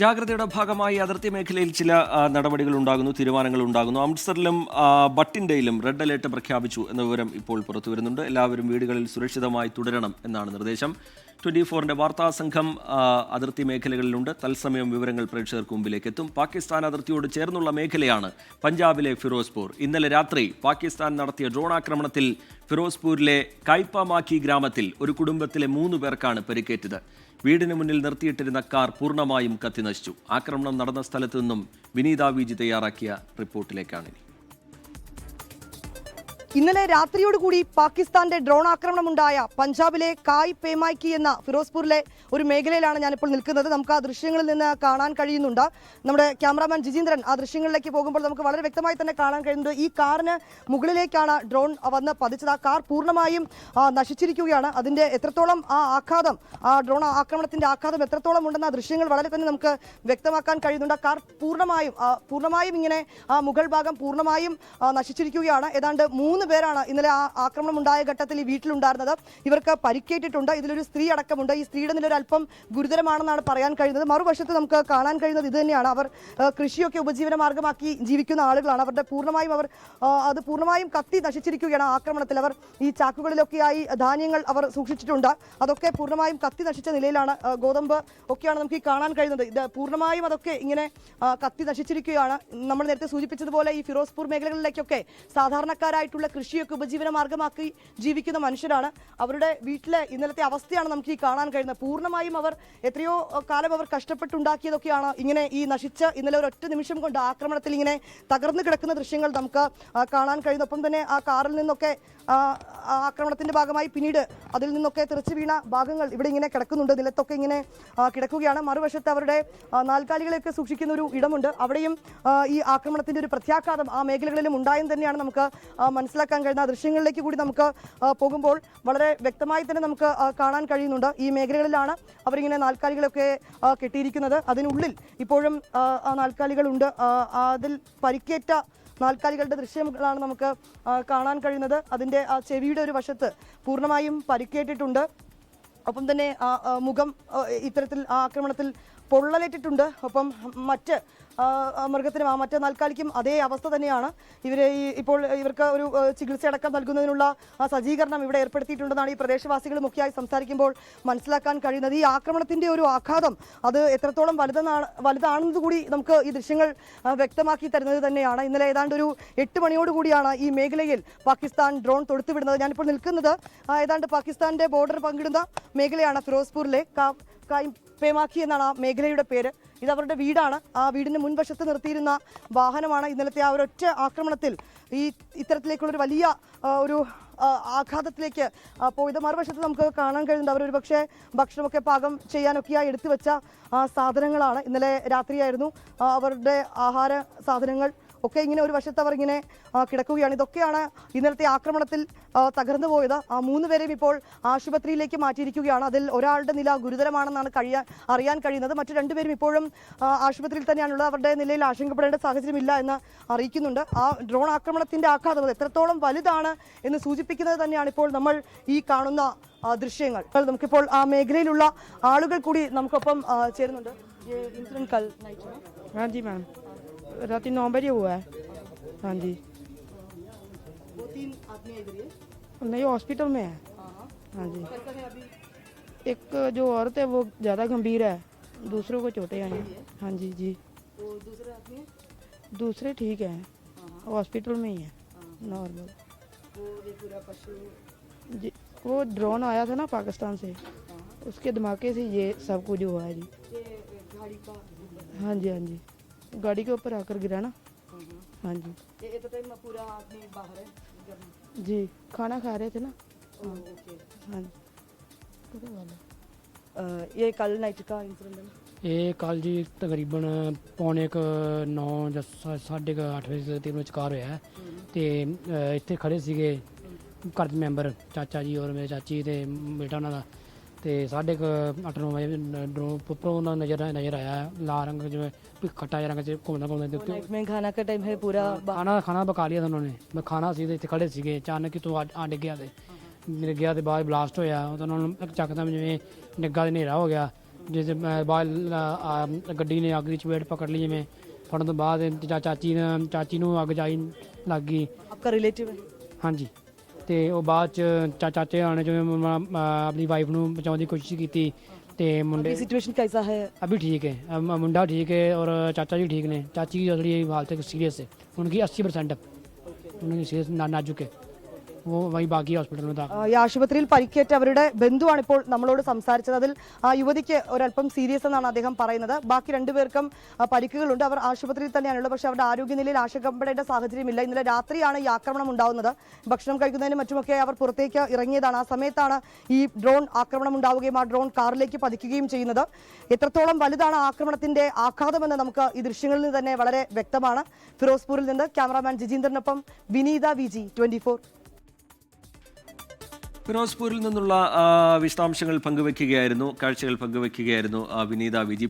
ജാഗ്രതയുടെ ഭാഗമായി അതിർത്തി മേഖലയിൽ ചില നടപടികൾ ഉണ്ടാകുന്നു തീരുമാനങ്ങൾ ഉണ്ടാകുന്നു. അമൃത്സറിലും ബട്ടിൻഡയിലും റെഡ് അലേർട്ട് പ്രഖ്യാപിച്ചു എന്ന വിവരം ഇപ്പോൾ പുറത്തുവരുന്നുണ്ട്. എല്ലാവരും വീടുകളിൽ സുരക്ഷിതമായി തുടരണം എന്നാണ് നിർദ്ദേശം. ട്വന്റി ഫോറിന്റെ വാർത്താ സംഘം അതിർത്തി മേഖലകളിലുണ്ട്. തത്സമയം വിവരങ്ങൾ പ്രേക്ഷകർക്ക് മുമ്പിലേക്ക് എത്തും പാകിസ്ഥാൻ അതിർത്തിയോട് ചേർന്നുള്ള മേഖലയാണ് പഞ്ചാബിലെ ഫിറോസ്പൂർ. ഇന്നലെ രാത്രി പാകിസ്ഥാൻ നടത്തിയ ഡ്രോൺ ആക്രമണത്തിൽ ഫിറോസ്പൂരിലെ കൈപ്പമാക്കി ഗ്രാമത്തിൽ ഒരു കുടുംബത്തിലെ മൂന്ന് പേർക്കാണ് പരിക്കേറ്റത്. വീടിന് മുന്നിൽ നിർത്തിയിട്ടിരുന്ന കാർ പൂർണമായും കത്തിനശിച്ചു. ആക്രമണം നടന്ന സ്ഥലത്തു നിന്നും വിനീത വിജി തയ്യാറാക്കിയ റിപ്പോർട്ടിലേക്കാണ് ഇനി. ഇന്നലെ രാത്രിയോടുകൂടി പാകിസ്ഥാന്റെ ഡ്രോൺ ആക്രമണം ഉണ്ടായ പഞ്ചാബിലെ കായ് പേമായ്ക്കി എന്ന ഫിറോസ്പൂരിലെ ഒരു മേഖലയിലാണ് ഞാനിപ്പോൾ നിൽക്കുന്നത്. നമുക്ക് ആ ദൃശ്യങ്ങളിൽ നിന്ന് കാണാൻ കഴിയുന്നുണ്ട്. നമ്മുടെ ക്യാമറാമാൻ ജിജീന്ദ്രൻ ആ ദൃശ്യങ്ങളിലേക്ക് പോകുമ്പോൾ നമുക്ക് വളരെ വ്യക്തമായി തന്നെ കാണാൻ കഴിയുന്നത് ഈ കാറിന് മുകളിലേക്കാണ് ഡ്രോൺ വന്ന് പതിച്ചത്. ആ കാർ പൂർണമായും നശിച്ചിരിക്കുകയാണ്. അതിന്റെ എത്രത്തോളം ആ ആഘാതം ആ ഡ്രോൺ ആക്രമണത്തിന്റെ ആഘാതം എത്രത്തോളം ഉണ്ടെന്ന് ആ ദൃശ്യങ്ങൾ വളരെ തന്നെ നമുക്ക് വ്യക്തമാക്കാൻ കഴിയുന്നുണ്ട്. ആ കാർ പൂർണമായും പൂർണമായും ഇങ്ങനെ ആ മുകൾ ഭാഗം പൂർണമായും നശിച്ചിരിക്കുകയാണ്. ഏതാണ്ട് മൂന്ന് പേരാണ് ഇന്നലെ ആ ആക്രമണം ഉണ്ടായ ഘട്ടത്തിൽ ഈ വീട്ടിലുണ്ടായിരുന്നത്. ഇവർക്ക് പരിക്കേറ്റിട്ടുണ്ട്. ഇതിലൊരു സ്ത്രീ അടക്കമുണ്ട്. ഈ സ്ത്രീയുടെ നില അല്പം ഗുരുതരമാണെന്നാണ് പറയാൻ കഴിയുന്നത്. മറുവശത്ത് നമുക്ക് കാണാൻ കഴിയുന്നത് ഇത് തന്നെയാണ്. അവർ കൃഷിയൊക്കെ ഉപജീവന മാർഗമാക്കി ജീവിക്കുന്ന ആളുകളാണ്. അവരുടെ പൂർണമായും അവർ അത് പൂർണമായും കത്തി നശിച്ചിരിക്കുകയാണ് ആക്രമണത്തിൽ. അവർ ഈ ചാക്കുകളിലൊക്കെയായി ധാന്യങ്ങൾ അവർ സൂക്ഷിച്ചിട്ടുണ്ട്. അതൊക്കെ പൂർണമായും കത്തി നശിച്ച നിലയിലാണ് ഗോതമ്പ് ഒക്കെയാണ് നമുക്ക് ഈ കാണാൻ കഴിയുന്നത്. ഇത് പൂർണമായും അതൊക്കെ ഇങ്ങനെ കത്തി നശിച്ചിരിക്കുകയാണ്. നമ്മൾ നേരത്തെ സൂചിപ്പിച്ചതുപോലെ ഈ ഫിറോസ്പൂർ മേഖലകളിലേക്കൊക്കെ സാധാരണക്കാരായിട്ടുള്ള കൃഷിയൊക്കെ ഉപജീവന മാർഗമാക്കി ജീവിക്കുന്ന മനുഷ്യരാണ്. അവരുടെ വീട്ടിലെ ഇന്നലത്തെ അവസ്ഥയാണ് നമുക്ക് ഈ കാണാൻ കഴിയുന്നത്. പൂർണമായും അവർ എത്രയോ കാലം അവർ കഷ്ടപ്പെട്ടുണ്ടാക്കിയതൊക്കെയാണ് ഇങ്ങനെ ഈ നശിച്ച ഇന്നലെ ഒരു ഒറ്റ നിമിഷം കൊണ്ട് ആക്രമണത്തിൽ ഇങ്ങനെ തകർന്നു കിടക്കുന്ന ദൃശ്യങ്ങൾ നമുക്ക് കാണാൻ കഴിയുന്നു ഒപ്പം തന്നെ ആ കാറിൽ നിന്നൊക്കെ ആക്രമണത്തിന്റെ ഭാഗമായി പിന്നീട് അതിൽ നിന്നൊക്കെ തെറിച്ചു വീണ ഭാഗങ്ങൾ ഇവിടെ ഇങ്ങനെ കിടക്കുന്നുണ്ട്. നിലത്തൊക്കെ ഇങ്ങനെ കിടക്കുകയാണ്. മറുവശത്ത് അവരുടെ നാൽക്കാലികളെയൊക്കെ സൂക്ഷിക്കുന്ന ഒരു ഇടമുണ്ട്. അവിടെയും ഈ ആക്രമണത്തിന്റെ ഒരു പ്രത്യാഘാതം ആ മേഖലകളിലും ഉണ്ടായെന്ന് തന്നെയാണ് നമുക്ക് ആ, മനസ്സിലാക്കാൻ കഴിയുന്ന ദൃശ്യങ്ങളിലേക്ക് കൂടി നമുക്ക് പോകുമ്പോൾ വളരെ വ്യക്തമായി തന്നെ നമുക്ക് കാണാൻ കഴിയുന്നുണ്ട്. ഈ മേഖലകളിലാണ് അവരിങ്ങനെ നാൽക്കാലികളൊക്കെ കെട്ടിയിരിക്കുന്നത്. അതിനുള്ളിൽ ഇപ്പോഴും നാൽക്കാലികളുണ്ട്. അതിൽ പരിക്കേറ്റ നാൽക്കാലികളുടെ ദൃശ്യങ്ങളാണ് നമുക്ക് കാണാൻ കഴിയുന്നത്. അതിന്റെ ആ ചെവിയുടെ ഒരു വശത്ത് പൂർണമായും പരിക്കേറ്റിട്ടുണ്ട്. ഒപ്പം തന്നെ മുഖം ഇത്തരത്തിൽ ആക്രമണത്തിൽ പൊള്ളലേറ്റിട്ടുണ്ട്. ഒപ്പം മറ്റ് മൃഗത്തിനും ആ മറ്റേ നാൽക്കാലിക്കും അതേ അവസ്ഥ തന്നെയാണ്. ഇവരെ ഈ ഇപ്പോൾ ഇവർക്ക് ഒരു ചികിത്സയടക്കം നൽകുന്നതിനുള്ള ആ, സജ്ജീകരണം ഇവിടെ ഏർപ്പെടുത്തിയിട്ടുണ്ടെന്നാണ് ഈ പ്രദേശവാസികൾ മുഖ്യമായി സംസാരിക്കുമ്പോൾ മനസ്സിലാക്കാൻ കഴിയുന്നത്. ഈ ആക്രമണത്തിന്റെ ഒരു ആഘാതം അത് എത്രത്തോളം വലുതെന്നാണ് വലുതാണെന്നത് കൂടി നമുക്ക് ഈ ദൃശ്യങ്ങൾ വ്യക്തമാക്കി തരുന്നത് തന്നെയാണ്. ഇന്നലെ ഏതാണ്ട് ഒരു എട്ട് മണിയോട് കൂടിയാണ് ഈ മേഖലയിൽ പാകിസ്ഥാൻ ഡ്രോൺ തൊടുത്തുവിടുന്നത് ഞാനിപ്പോൾ നിൽക്കുന്നത് ഏതാണ്ട് പാകിസ്ഥാന്റെ ബോർഡർ പങ്കിടുന്ന മേഖലയാണ് ഫിറോസ്പൂരിലെ പേമാക്കി എന്നാണ് ആ മേഖലയുടെ പേര്. ഇത് അവരുടെ വീടാണ്. ആ വീടിന് മുൻവശത്ത് നിർത്തിയിരുന്ന വാഹനമാണ് ഇന്നലത്തെ ആ ഒരൊറ്റ ആക്രമണത്തിൽ ഈ ഇത്തരത്തിലേക്കുള്ളൊരു വലിയ ഒരു ആഘാതത്തിലേക്ക് പോയത്. മറുവശത്ത് നമുക്ക് കാണാൻ കഴിയുന്നത് അവരൊരു പക്ഷേ ഭക്ഷണമൊക്കെ പാകം ചെയ്യാനൊക്കെയായി എടുത്തു വെച്ച സാധനങ്ങളാണ്. ഇന്നലെ രാത്രിയായിരുന്നു അവരുടെ ആഹാര സാധനങ്ങൾ ഒക്കെ ഇങ്ങനെ ഒരു വശത്ത് അവർ ഇങ്ങനെ ആ, കിടക്കുകയാണ് ഇതൊക്കെയാണ് ഇന്നലത്തെ ആക്രമണത്തിൽ ആ, തകർന്നു പോയത് ആ മൂന്ന് പേരെയും ഇപ്പോൾ ആശുപത്രിയിലേക്ക് മാറ്റിയിരിക്കുകയാണ് അതിൽ ഒരാളുടെ നില ഗുരുതരമാണെന്നാണ് കഴിയാൻ അറിയാൻ കഴിയുന്നത് മറ്റു രണ്ടുപേരും ഇപ്പോഴും ആ, ആശുപത്രിയിൽ തന്നെയാണുള്ളത് അവരുടെ നിലയിൽ ആശങ്കപ്പെടേണ്ട സാഹചര്യമില്ല എന്ന് അറിയിക്കുന്നുണ്ട് ആ ഡ്രോൺ ആക്രമണത്തിന്റെ ആഘാതം അത് എത്രത്തോളം വലുതാണ് എന്ന് സൂചിപ്പിക്കുന്നത് തന്നെയാണ് ഇപ്പോൾ നമ്മൾ ഈ കാണുന്ന ആ, ദൃശ്യങ്ങൾ നമുക്കിപ്പോൾ ആ മേഖലയിലുള്ള ആളുകൾ കൂടി നമുക്കൊപ്പം ആ, ചേരുന്നുണ്ട് ये इंसिडेंट कल नाइट में हाँ जी मैम रात नौ बजे हुआ है। हाँ जी। दो तीन आदमी इधर ये नहीं हॉस्पिटल में है। हाँ। हाँ जी। कैसा है अभी? एक जो औरत है वो ज़्यादा गंभीर है। दूसरों को चोटें आई हैं। हाँ? जी जी। वो दूसरे आदमी दूसरे ठीक हैं। हॉस्पिटल में ही है। नॉर्मल वो ये पूरा पशु? जी वो ड्रोन आया था ना पाकिस्तान से। उसके धमाके से ये सब कुछ हुआ है जी। ये गाड़ी का? हाँ जी हाँ जी। गाड़ी के ऊपर आकर गिरा ना हाँ जी ये ये तो टाइम पूरा आदमी बाहर है घर में। जी खाना खा रहे थे ना ओ, ओके हाँ जी करो वाला। अ, ये कल नाइट का इंसिडेंट है ਇਹ ਕੱਲ ਜੀ ਤਕਰੀਬਨ ਪੌਣੇ ਕ 9 ਜਾਂ 8:30 ਵਜੇ ਦੇ ਤੀਨ ਵਿਚਕਾਰ ਹੋਇਆ ਹੈ। ਤੇ ਅ, ਇੱਥੇ ਖੜੇ ਸੀਗੇ ਘਰ ਦੇ ਮੈਂਬਰ ਚਾਚਾ ਜੀ ਔਰ ਮੇਰੇ ਚਾਚੀ ਤੇ ਬੇਟਾ ਉਹਨਾਂ ਦਾ ਤੇ ਸਾਢੇ ਕ 8-9 ਵਜੇ ਡਰੋ ਉੱਪਰੋਂ ਉਹਨਾਂ ਨੂੰ ਨਜ਼ਰ ਨਜ਼ਰ ਆਇਆ ਲਾਲ ਰੰਗ ਜਿਵੇਂ ਵੀ ਖੱਟਾ ਜਿਹਾ ਰੰਗ ਚ ਘੁੰਮਦਾ ਘੁੰਮਦਾ ਤੇ ਉੱਤੇ नाइट में खाना का टाइम है पूरा बा- ਖਾਣਾ ਖਾਣਾ ਪਕਾ ਲਿਆ ਉਹਨਾਂ ਨੇ ਮੈਂ ਖਾਣਾ ਸੀ ਤੇ ਇੱਥੇ ਖੜੇ ਸੀਗੇ ਅਚਾਨਕ ਹੀ ਤੋਂ ਆ ਡਿੱਗਿਆ ਤੇ ਮੇਰੇ ਗਿਆ ਤੇ ਬਾਅਦ ਬਲਾਸਟ ਹੋਇਆ ਉਹ ਤਾਂ ਉਹਨਾਂ ਨੂੰ ਇੱਕ ਚੱਕਦਮ ਜਿਵੇਂ ਨਿੱਗਾ ਦੇ ਹਨੇਰਾ ਹੋ ਗਿਆ ਜਿਸ ਬਾਅਦ ਅ, ਗੱਡੀ ਨੇ ਅੱਗ ਦੀ ਚਪੇਟ ਪਕੜ ਲਈ ਜਿਵੇਂ ਫੜਨ ਤੋਂ ਬਾਅਦ ਚਾ- ਚਾਚੀ ਨੇ ਚਾਚੀ ਨੂੰ ਅੱਗ ਜਾਈ ਲੱਗ ਗਈ आपका रिलेटिव है ਹਾਂਜੀ ਤੇ ਉਹ ਬਾਅਦ ਚ ਚਾ- ਚਾਚੇ ਆਣੇ ਜਿਵੇਂ ਮ- ਮ- ਆਪਣੀ ਵਾਈਫ ਨੂੰ ਬਚਾਉਣ ਦੀ ਕੋਸ਼ਿਸ਼ ਕੀਤੀ ਤੇ ਮੁੰਡੇ सिचुएशन कैसा है अभी ठीक है अब म- मुंडा ठीक है और चाचा जी ठीक ने चाची की थोड़ी हालत सीरियस है उनकी अस्सी परसेंट उनकी सीरियस ना नाजुक है വൈഭാഗി ഹോസ്പിറ്റലിൽ ഈ ആശുപത്രിയിൽ പരിക്കേറ്റ അവരുടെ ബന്ധുവാണ് ഇപ്പോൾ നമ്മളോട് സംസാരിച്ചത്. അതിൽ ആ യുവതിക്ക് ഒരല്പം സീരിയസ് എന്നാണ് അദ്ദേഹം പറയുന്നത്. ബാക്കി രണ്ടുപേർക്കും പരിക്കുകളുണ്ട്. അവർ ആശുപത്രിയിൽ തന്നെയാണുള്ളത്. പക്ഷേ അവരുടെ ആരോഗ്യനിലയിൽ ആശങ്കപ്പെടേണ്ട സാഹചര്യമില്ല. ഇന്നലെ രാത്രിയാണ് ഈ ആക്രമണം ഉണ്ടാവുന്നത്. ഭക്ഷണം കഴിക്കുന്നതിനും മറ്റുമൊക്കെ അവർ പുറത്തേക്ക് ഇറങ്ങിയതാണ്. ആ സമയത്താണ് ഈ ഡ്രോൺ ആക്രമണം ഉണ്ടാവുകയും ആ ഡ്രോൺ കാറിലേക്ക് പതിക്കുകയും ചെയ്യുന്നത്. എത്രത്തോളം വലുതാണ് ആക്രമണത്തിന്റെ ആഘാതമെന്ന് നമുക്ക് ഈ ദൃശ്യങ്ങളിൽ നിന്ന് തന്നെ വളരെ വ്യക്തമാണ്. ഫിറോസ്പൂരിൽ നിന്ന് ക്യാമറാമാൻ ജിജീന്ദ്രനൊപ്പം വിനീത വി ജി ട്വന്റി ഫിറോസ്പൂരിൽ നിന്നുള്ള വിശദാംശങ്ങൾ പങ്കുവയ്ക്കുകയായിരുന്നു കാഴ്ചകൾ പങ്കുവയ്ക്കുകയായിരുന്നു വിനീത വിജി